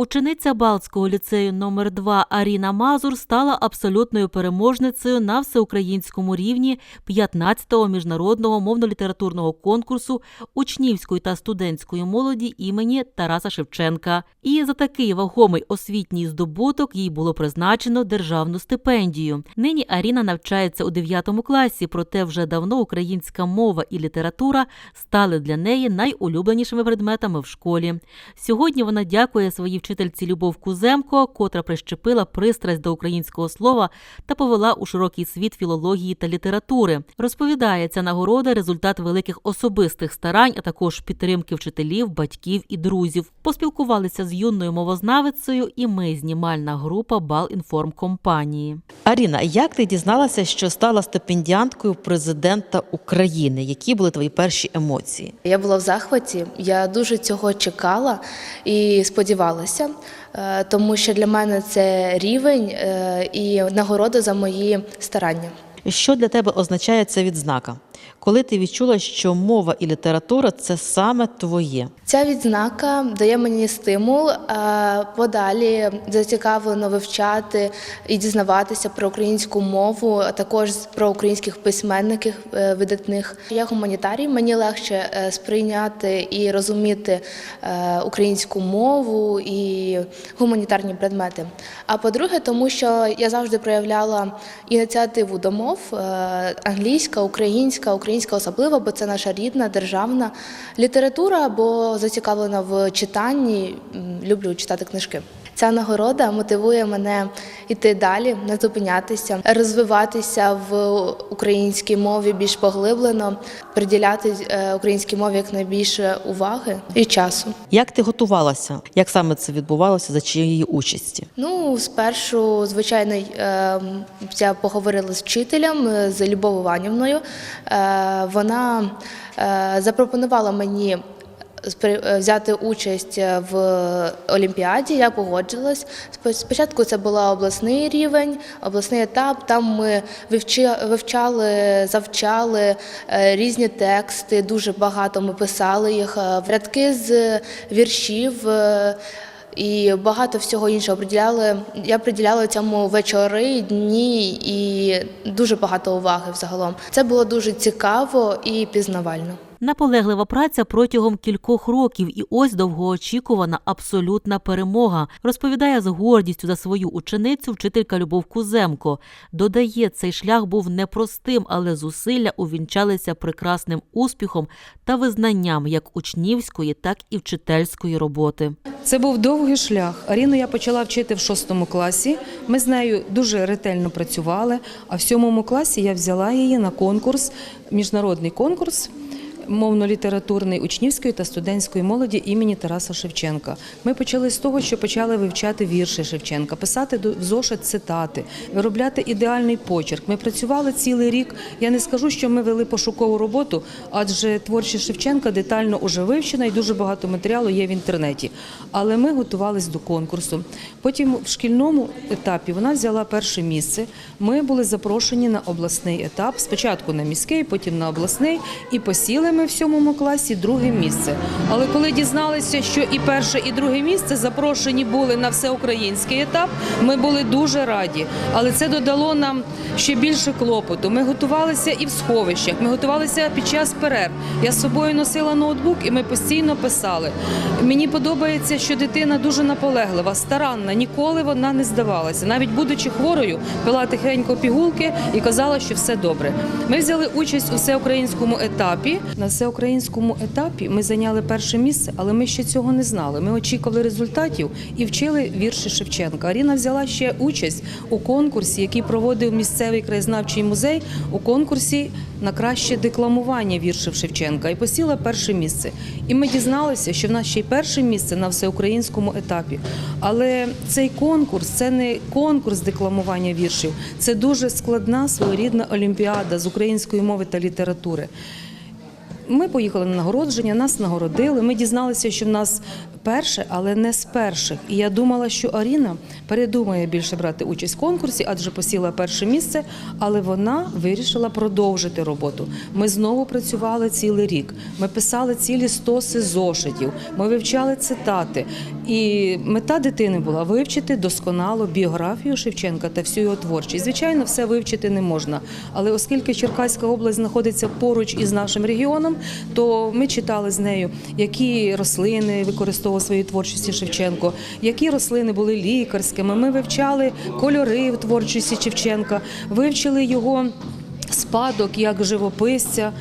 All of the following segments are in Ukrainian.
Учениця Балтського ліцею номер 2 Аріна Мазур стала абсолютною переможницею на всеукраїнському рівні 15-го міжнародного мовно-літературного конкурсу учнівської та студентської молоді імені Тараса Шевченка. І за такий вагомий освітній здобуток їй було призначено державну стипендію. Нині Аріна навчається у 9 класі, проте вже давно українська мова і література стали для неї найулюбленішими предметами в школі. Сьогодні вона дякує своїй вчительці Любов Куземко, котра прищепила пристрасть до українського слова та повела у широкий світ філології та літератури. Розповідає, ця нагорода результат великих особистих старань, а також підтримки вчителів, батьків і друзів. Поспілкувалися з юною мовознавицею, і ми, знімальна група Балінформкомпанії. Аріна, як ти дізналася, що стала стипендіанткою президента України? Які були твої перші емоції? Я була в захваті, я дуже цього чекала і сподівалася, е, тому що для мене це рівень е, і нагорода за мої старання. Що для тебе означає ця відзнака? Коли ти відчула, що мова і література це саме твоє? Ця відзнака дає мені стимул е, подалі зацікавлено вивчати і дізнаватися про українську мову, а також про українських письменників е, видатних. Я гуманітарій, мені легше е, сприйняти і розуміти українську мову і гуманітарні предмети. А по-друге, тому що я завжди проявляла ініціативу до мов е, англійська, українська, українська особливо, бо це наша рідна державна література, бо зацікавлена в читанні. Люблю читати книжки. Ця нагорода мотивує мене йти далі, не зупинятися, розвиватися в українській мові більш поглиблено, приділяти е, українській мові якнайбільше уваги і часу. Як ти готувалася? Як саме це відбувалося за чиєї участі? Ну, спершу, звичайно, е, я поговорила з вчителем е, з Любов'ю Іванівною. Е, Вона запропонувала мені взяти участь в Олімпіаді. Я погоджилась. Спо- Спочатку це був обласний рівень, обласний етап. Там ми вивчали, завчали е, різні тексти. Дуже багато ми писали їх, е, рядки з віршів. е, і багато всього іншого приділяли. Я приділяла цьому вечори, дні і дуже багато уваги взагалом. Це було дуже цікаво і пізнавально. Наполеглива праця протягом кількох років, і ось довгоочікувана абсолютна перемога. Розповідає з гордістю за свою ученицю вчителька Любов Куземко. Додає, цей шлях був непростим, але зусилля увінчалися прекрасним успіхом та визнанням як учнівської, так і вчительської роботи. Це був довгий шлях. Аріну я почала вчити в шостому класі. Ми з нею дуже ретельно працювали. А в сьомому класі я взяла її на конкурс, міжнародний конкурс. Мовно-літературний учнівської та студентської молоді імені Тараса Шевченка. Ми почали з того, що почали вивчати вірші Шевченка, писати в зошит цитати, виробляти ідеальний почерк. Ми працювали цілий рік. Я не скажу, що ми вели пошукову роботу, адже творчість Шевченка детально уже вивчена і дуже багато матеріалу є в інтернеті. Але ми готувалися до конкурсу. Потім в шкільному етапі вона взяла перше місце. Ми були запрошені на обласний етап. Спочатку на міський, потім на обласний, і посіли ми в сьомому класі друге місце. Але коли дізналися, що і перше, і друге місце запрошені були на всеукраїнський етап, ми були дуже раді. Але це додало нам ще більше клопоту. Ми готувалися і в сховищах, ми готувалися під час перерв. Я з собою носила ноутбук, і ми постійно писали. Мені подобається, що дитина дуже наполеглива, старанна, ніколи вона не здавалася. Навіть будучи хворою, пила тихенько пігулки і казала, що все добре. Ми взяли участь у всеукраїнському етапі. На всеукраїнському етапі ми зайняли перше місце, але ми ще цього не знали. Ми очікували результатів і вчили вірші Шевченка. Аріна взяла ще участь у конкурсі, який проводив місцевий краєзнавчий музей у конкурсі на краще декламування віршів Шевченка і посіла перше місце. І ми дізналися, що в нас ще й перше місце на всеукраїнському етапі. Але цей конкурс це не конкурс декламування віршів, це дуже складна своєрідна олімпіада з української мови та літератури. Ми поїхали на нагородження, нас нагородили. Ми дізналися, що в нас вперше, але не з перших. І я думала, що Аріна передумає більше брати участь в конкурсі, адже посіла перше місце, але вона вирішила продовжити роботу. Ми знову працювали цілий рік. Ми писали цілі стоси зошитів, ми вивчали цитати. І мета дитини була вивчити досконало біографію Шевченка та всю його творчість. Звичайно, все вивчити не можна. Але оскільки Черкаська область знаходиться поруч із нашим регіоном, то ми читали з нею, які рослини використовував в своїй творчості Шевченко, які рослини були лікарськими. Ми вивчали кольори в творчості Шевченка, вивчили його спадок як живописця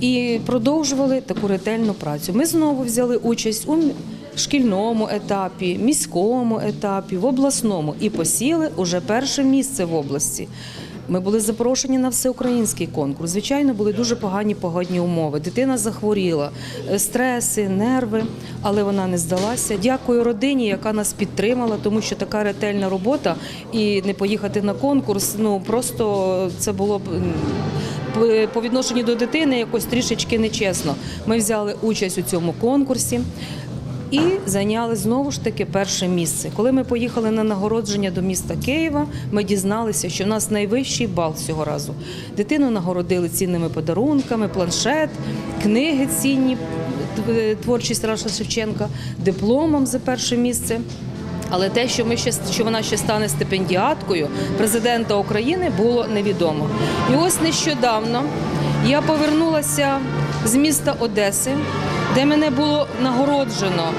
і продовжували таку ретельну працю. Ми знову взяли участь у шкільному етапі, міському етапі, в обласному і посіли уже перше місце в області. Ми були запрошені на всеукраїнський конкурс. Звичайно, були дуже погані погодні умови. Дитина захворіла, е, стреси, нерви, але вона не здалася. Дякую родині, яка нас підтримала, тому що така ретельна робота і не поїхати на конкурс. Ну просто це було б по відношенню до дитини якось трішечки нечесно. Ми взяли участь у цьому конкурсі. І зайняли знову ж таки перше місце. Коли ми поїхали на нагородження до міста Києва, ми дізналися, що в нас найвищий бал цього разу. Дитину нагородили цінними подарунками, планшет, книги цінні, творчість Раша Шевченка, дипломом за перше місце. Але те, що ми ще що вона ще стане стипендіаткою президента України, було невідомо. І ось нещодавно я повернулася з міста Одеси, де мене було нагороджено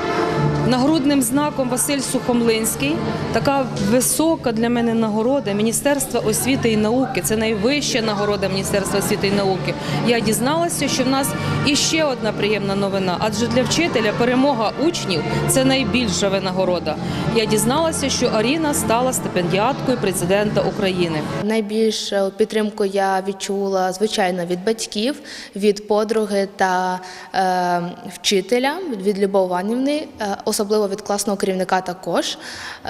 нагрудним знаком Василь Сухомлинський. Така висока для мене нагорода Міністерства освіти і науки. Це найвища нагорода Міністерства освіти і науки. Я дізналася, що в нас іще одна приємна новина, адже для вчителя перемога учнів це найбільша винагорода. Я дізналася, що Аріна стала стипендіаткою президента України. Найбільшу підтримку я відчула звичайно від батьків, від подруги та е, вчителя, від Любов Іванівни, е, особливо від класного керівника також. Е,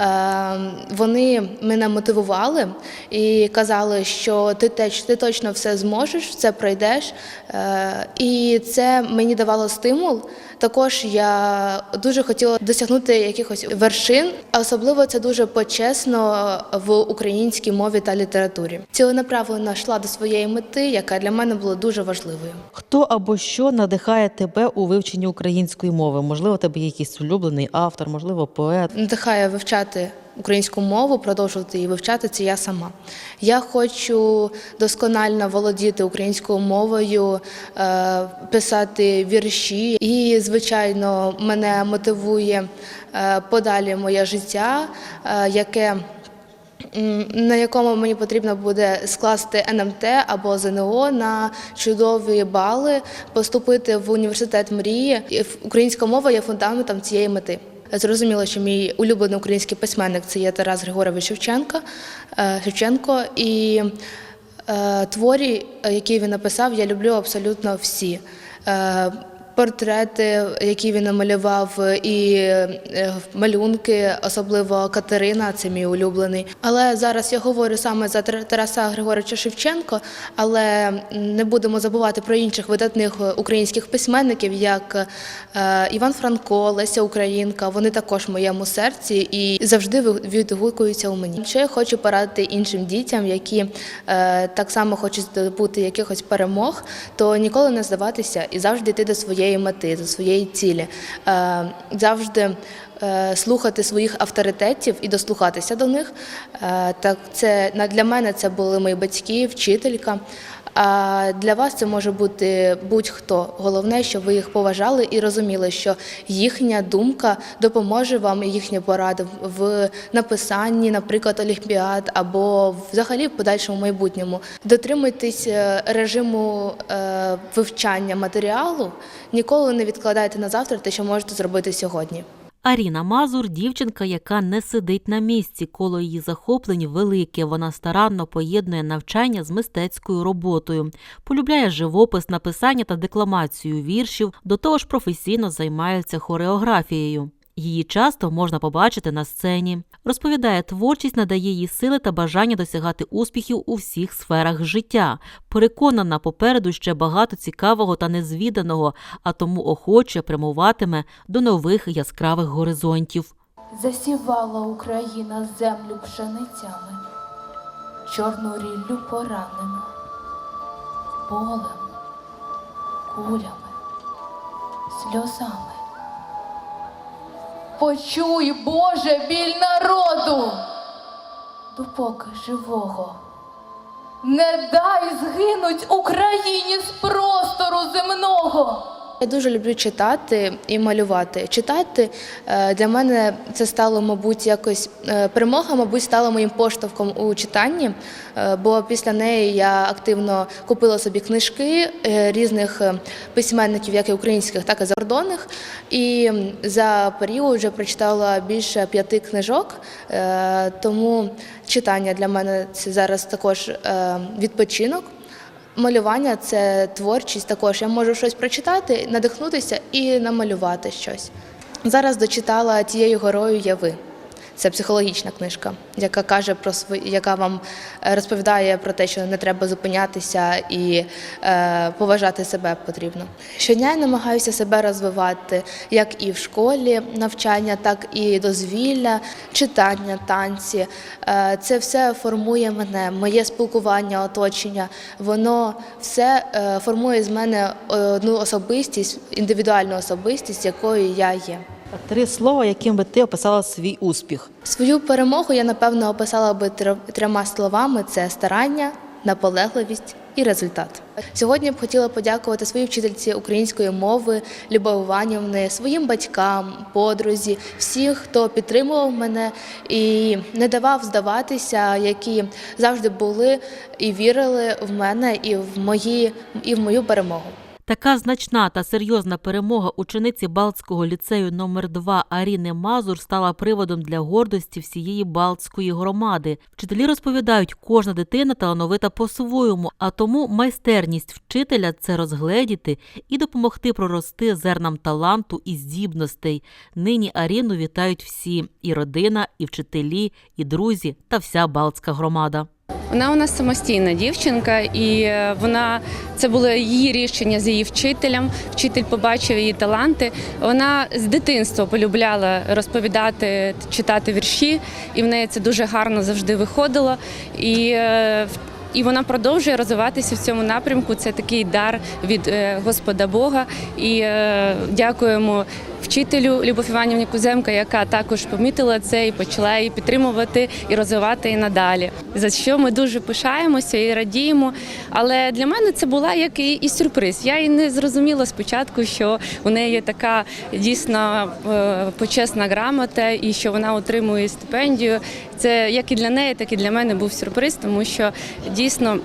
вони мене мотивували і казали, що ти, теч, ти точно все зможеш, все пройдеш. Е, і це мені давало стимул. Також я дуже хотіла досягнути якихось вершин, особливо це дуже почесно в українській мові та літературі. Ціленаправленно йшла до своєї мети, яка для мене була дуже важливою. Хто або що надихає тебе у вивченні української мови? Можливо, тебе є якийсь улюблений автор, можливо, поет. надихає вивчати українську мову, продовжувати її вивчати це я сама. Я хочу досконально володіти українською мовою, е, писати вірші. І, звичайно, мене мотивує е, подалі моє життя, е, яке на якому мені потрібно буде скласти НМТ або ЗНО на чудові бали, поступити в університет мрії. Українська мова є фундаментом цієї мети. Зрозуміло, що мій улюблений український письменник це є Тарас Григорович Шевченко, е, Шевченко. І е, творі, е, які він написав, я люблю абсолютно всі. Е, Портрети, які він намалював, і е, малюнки, особливо Катерина, це мій улюблений. Але зараз я говорю саме за Тар- Тараса Григоровича Шевченко, але не будемо забувати про інших видатних е, українських письменників, як е, Іван Франко, Леся Українка. Вони також в моєму серці і завжди відгукуються у мені. Що я хочу порадити іншим дітям, які е, так само хочуть здобути якихось перемог, то ніколи не здаватися і завжди йти до своєї мети, до своєї цілі. Е, завжди е, слухати своїх авторитетів і дослухатися до них. Е, так, це для мене це були мої батьки, вчителька. А для вас це може бути будь-хто. Головне, щоб ви їх поважали і розуміли, що їхня думка допоможе вам їхні поради в написанні, наприклад, олімпіад або взагалі в подальшому майбутньому. Дотримуйтесь е, режиму е, вивчання матеріалу, ніколи не відкладайте на завтра те, що можете зробити сьогодні. Аріна Мазур дівчинка, яка не сидить на місці, коло її захоплень велике. Вона старанно поєднує навчання з мистецькою роботою, полюбляє живопис, написання та декламацію віршів, до того ж професійно займається хореографією. Її часто можна побачити на сцені. Розповідає, творчість надає їй сили та бажання досягати успіхів у всіх сферах життя. Переконана, попереду ще багато цікавого та незвіданого, а тому охоче прямуватиме до нових яскравих горизонтів. Засівала Україна землю пшеницями, чорну ріллю поранена, болем, кулями, сльозами. Почуй, Боже, біль народу, допоки живого. Не дай згинуть Україні з простору земного. Я дуже люблю читати і малювати. Читати е, для мене це стало, мабуть, якось е, перемога, мабуть, стала моїм поштовхом у читанні, е, бо після неї я активно купила собі книжки різних письменників, як і українських, так і закордонних. І за період вже прочитала більше п'яти книжок. Тому читання для мене це зараз також відпочинок. Малювання це творчість також. Я можу щось прочитати, надихнутися і намалювати щось. Зараз дочитала тією горою яви. ви. Це психологічна книжка, яка каже про свої, яка вам е, розповідає про те, що не треба зупинятися і е, поважати себе потрібно. Щодня я намагаюся себе розвивати як і в школі навчання, так і дозвілля, читання, танці. Е, це все формує мене, моє спілкування, оточення. Воно все е, формує з мене одну особистість, індивідуальну особистість, якою я є. Три слова, яким би ти описала свій успіх. Свою перемогу я напевно описала би тр- трьома словами: це старання, наполегливість і результат. Сьогодні б хотіла подякувати своїй вчительці української мови Любові Іванівни, своїм батькам, подрузі, всіх, хто підтримував мене і не давав здаватися, які завжди були і вірили в мене і в мої і в мою перемогу. Така значна та серйозна перемога учениці Балтського ліцею номер 2 Аріни Мазур стала приводом для гордості всієї Балтської громади. Вчителі розповідають, кожна дитина талановита по-своєму, а тому майстерність вчителя це розгледіти і допомогти прорости зернам таланту і здібностей. Нині Аріну вітають всі і родина, і вчителі, і друзі та вся Балтська громада. Вона у нас самостійна дівчинка, і е, вона це було її рішення з її вчителем. Вчитель побачив її таланти. Вона з дитинства полюбляла розповідати, читати вірші, і в неї це дуже гарно завжди виходило. І е, і вона продовжує розвиватися в цьому напрямку. Це такий дар від е, Господа Бога. І дякуємо вчителю Любов Іванівні Куземка, яка також помітила це і почала її підтримувати і розвивати і надалі. За що ми дуже пишаємося і радіємо. Але для мене це була як і, і сюрприз. Я і не зрозуміла спочатку, що у неї така дійсно е, почесна грамота і що вона отримує стипендію. Це як і для неї, так і для мене був сюрприз, тому що дійсно.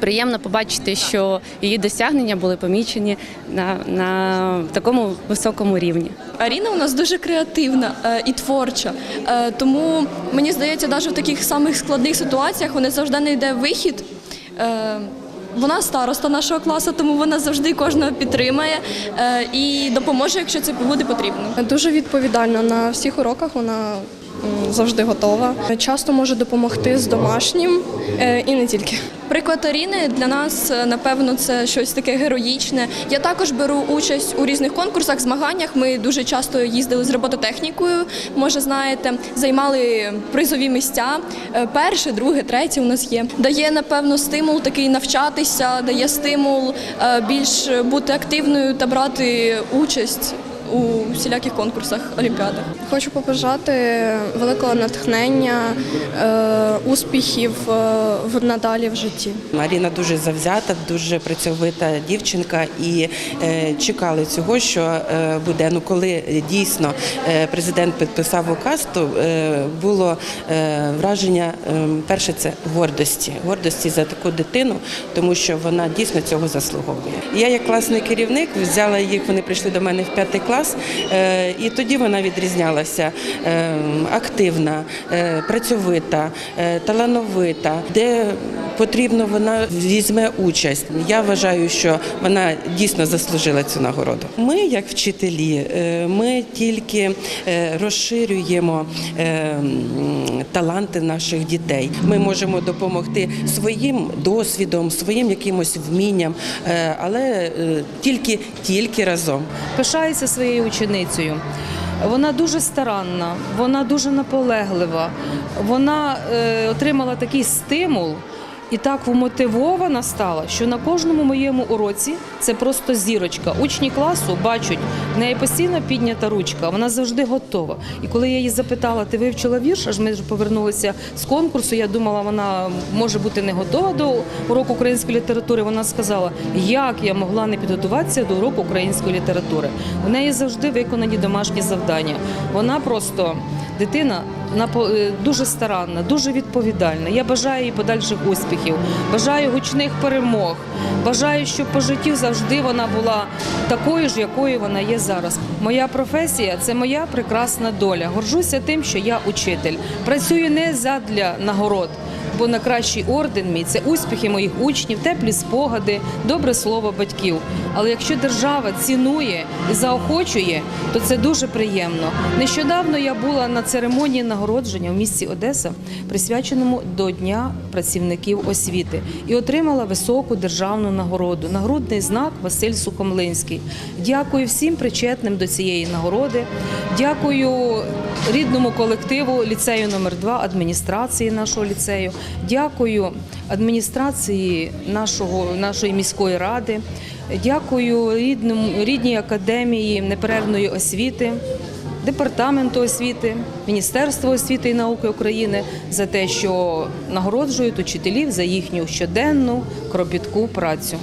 Приємно побачити, що її досягнення були помічені на, на такому високому рівні. Аріна у нас дуже креативна е, і творча, е, тому мені здається, навіть в таких самих складних ситуаціях вони завжди знайде вихід. Е, вона староста нашого класу, тому вона завжди кожного підтримає е, і допоможе, якщо це буде потрібно. Дуже відповідальна на всіх уроках. Вона завжди готова. Часто може допомогти з домашнім е, і не тільки. Приклад Аріни для нас, е, напевно, це щось таке героїчне. Я також беру участь у різних конкурсах, змаганнях. Ми дуже часто їздили з робототехнікою, може знаєте, займали призові місця. Е, Перше, друге, третє у нас є. Дає, напевно, стимул такий навчатися, дає стимул більш бути активною та брати участь у всіляких конкурсах, олімпіадах. Хочу побажати великого натхнення, е, успіхів е, в надалі в житті. Маріна дуже завзята, дуже працьовита дівчинка, і е, чекали цього, що буде. Ну, коли дійсно президент підписав указ, то було враження перше це гордості, гордості за таку дитину, тому що вона дійсно цього заслуговує. Я, як класний керівник, взяла їх. Вони прийшли до мене в п'ятий клас. Клас, е, і тоді вона відрізнялася е, активна, е, працьовита, талановита, де потрібно, вона візьме участь. Я вважаю, що вона дійсно заслужила цю нагороду. Ми, як вчителі, е, ми тільки е, розширюємо е, таланти наших дітей. Ми можемо допомогти своїм досвідом, своїм якимось вмінням, але тільки тільки разом. Пишаюся своєю ученицею. Вона дуже старанна, вона дуже наполеглива. Вона е, отримала такий стимул і так вмотивована стала, що на кожному моєму уроці це просто зірочка. Учні класу бачать, в неї постійно піднята ручка, вона завжди готова. І коли я її запитала, ти вивчила вірш, аж ми повернулися з конкурсу, я думала, вона може бути не готова до уроку української літератури. Вона сказала, як я могла не підготуватися до уроку української літератури. У неї завжди виконані домашні завдання. Вона просто дитина дуже старанна, дуже відповідальна. Я бажаю їй подальших успіхів, бажаю гучних перемог. Бажаю, щоб по життю завжди вона була такою ж, якою вона є зараз. Моя професія це моя прекрасна доля. Горжуся тим, що я учитель. Працюю не задля нагород. Бо на кращий орден мій це успіхи моїх учнів, теплі спогади, добре слово батьків. Але якщо держава цінує і заохочує, то це дуже приємно. Нещодавно я була на церемонії нагородження в місті Одеса, присвяченому до Дня працівників освіти, і отримала високу державну нагороду. Нагрудний знак Василь Сухомлинський. Дякую всім причетним до цієї нагороди. Дякую рідному колективу ліцею номер 2 адміністрації нашого ліцею. Дякую адміністрації нашого, нашої міської ради. Дякую рідному, рідній академії неперервної освіти, департаменту освіти, Міністерству освіти і науки України за те, що нагороджують учителів за їхню щоденну кропітку працю.